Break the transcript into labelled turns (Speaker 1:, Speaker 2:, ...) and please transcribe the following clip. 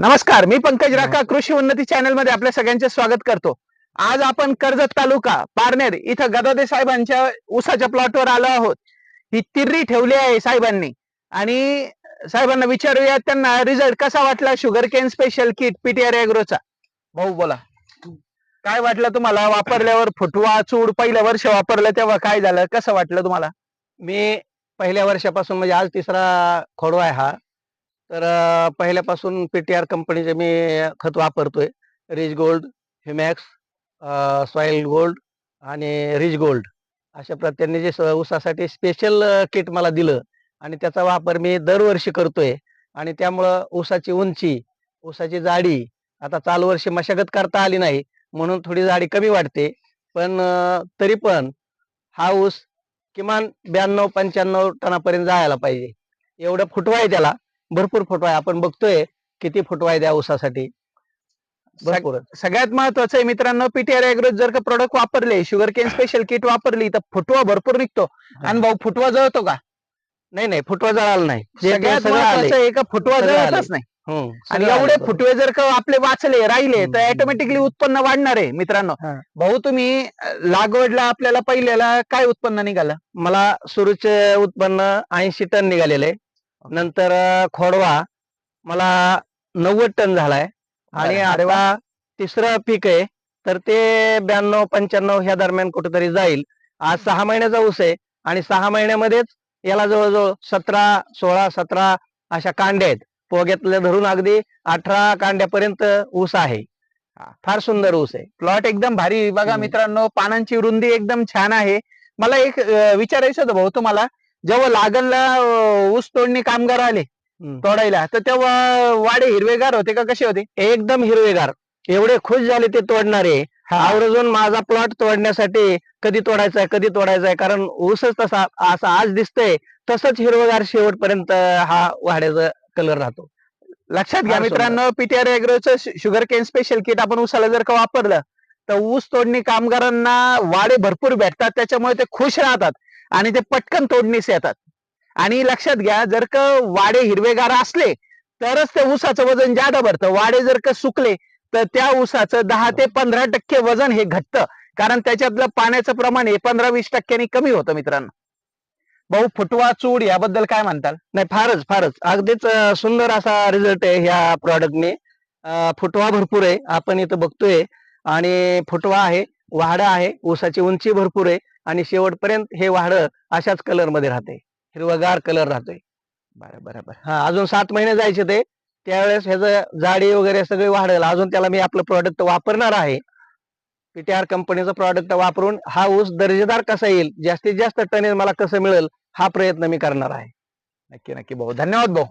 Speaker 1: नमस्कार मी पंकज राका कृषी उन्नती चॅनलमध्ये आपल्या सगळ्यांचे स्वागत करतो. आज आपण कर्जत तालुका पारनेर इथं गदादे साहेबांच्या ऊसाच्या प्लॉटवर आलो आहोत. ही तिर्री ठेवली आहे साहेबांनी. आणि साहेबांना विचारूया त्यांना रिझल्ट कसा वाटला? Sugar cane special kit PTR अॅग्रोचा भाऊ बोला. काय वाटलं तुम्हाला? वापरल्यावर फुटवा चूड पहिल्या वर्ष वापरलं तेव्हा काय झालं? कसं वाटलं तुम्हाला?
Speaker 2: मी पहिल्या वर्षापासून म्हणजे आज तिसरा खोडवा आहे हा. तर अं, पहिल्यापासून पीटीआर कंपनीचे मी खत वापरतोय. Rich gold Himax soil gold आणि रिच गोल्ड अशा प्रत्येकाने जे स- ऊसासाठी स्पेशल किट मला दिलं आणि त्याचा वापर मी दरवर्षी करतोय आणि त्यामुळं ऊसाची उंची ऊसाची जाडी आता चालू वर्षी मशागत करता आली नाही म्हणून थोडी जाडी कमी वाटते पण तरी पण हा ऊस किमान ब्याण्णव पंच्याण्णव टनापर्यंत जायला पाहिजे. एवढं फुटवा आहे त्याला. भरपूर फुटवा आहे. आपण बघतोय किती फुटवा आहे त्या ऊसासाठी. भरपूर
Speaker 1: सगळ्यात महत्वाचं आहे मित्रांनो पीटीआर अॅग्रो जर का प्रोडक्ट वापरले शुगर केन स्पेशल किट वापरली तर फुटवा भरपूर निघतो. आणि भाऊ फुटवा जळतो का?
Speaker 2: नाही नाही फुटवा जळाला नाही.
Speaker 1: सगळ्यात. महत्वाचं आहे का फुटवा जळतच
Speaker 2: आलंय.
Speaker 1: नाही. आणि एवढे. फुटवे जर का आपले वाचले राहिले तर. ऑटोमॅटिकली उत्पन्न वाढणार आहे मित्रांनो. भाऊ तुम्ही लागवडला आपल्याला पहिल्याला काय उत्पन्न निघालं?
Speaker 2: मला सुरूचे उत्पन्न ऐंशी टन निघालेले. नंतर खोडवा मला नव्वद टन झालाय. आणि
Speaker 1: बरं, अरे वा.
Speaker 2: आता तिसरं पीक आहे तर ते ब्याण्णव पंच्याण्णव ह्या दरम्यान कुठेतरी जाईल. आज सहा महिन्याचा ऊस आहे आणि सहा महिन्यामध्येच याला जवळजवळ सतरा सोळा सतरा अशा कांड्या आहेत. पोग्यातल्या धरून अगदी अठरा कांड्यापर्यंत ऊस आहे. फार सुंदर ऊस आहे.
Speaker 1: प्लॉट एकदम भारी बघा. मित्रांनो पानांची रुंदी एकदम छान आहे. मला एक विचारायचं होतं भाऊ तुम्हाला. जेव्हा लागणला ऊस तोडणी कामगार आले. तोडायला तर तेव्हा वाडे हिरवेगार होते का? कसे होते?
Speaker 2: एकदम हिरवेगार. एवढे खुश झाले ते तोडणारे. आवर्जून माझा प्लॉट तोडण्यासाठी कधी तोडायचा आहे कधी तोडायचा आहे कारण ऊसच तसा असा आज दिसतंय तसंच हिरवगार शेवटपर्यंत हा वाड्याचा कलर राहतो.
Speaker 1: लक्षात घ्या. मित्रांनो पीटीआर अॅग्रोचं शुगर केन स्पेशल किट आपण ऊसाला जर का वापरलं तर ऊस तोडणी कामगारांना वाडे भरपूर भेटतात त्याच्यामुळे ते खुश राहतात. आणि ते पटकन तोडणीस येतात. आणि लक्षात घ्या जर का वाडे हिरवेगार असले तरच त्या ऊसाचं वजन जादा भरतं. वाडे जर का सुकले तर त्या ऊसाचं दहा ते पंधरा टक्के वजन हे घटतं. कारण त्याच्यातलं पाण्याचं प्रमाण हे पंधरा वीस टक्क्यांनी कमी होतं मित्रांनो. भाऊ फुटवा चूड याबद्दल काय म्हणताल?
Speaker 2: नाही फारच फारच. अगदीच सुंदर असा रिझल्ट आहे ह्या प्रॉडक्टने फुटवा भरपूर आहे. आपण इथं बघतोय. आणि फुटवा आहे. वाहडं आहे ऊसाची उंची भरपूर आहे आणि शेवटपर्यंत हे वाहडं अशाच कलरमध्ये राहते. हिरवगार कलर राहतोय.
Speaker 1: बरं बरं बरं.
Speaker 2: हा अजून सात महिने जायचे ते. त्यावेळेस ह्याचं जाडी वगैरे सगळे वाढेल. अजून त्याला मी आपलं प्रॉडक्ट वापरणार आहे. पीटीआर कंपनीचं प्रॉडक्ट वापरून हा ऊस दर्जेदार कसा येईल जास्तीत जास्त टनेज मला कसं मिळेल हा प्रयत्न मी करणार आहे.
Speaker 1: नक्की नक्की भाऊ. धन्यवाद भाऊ.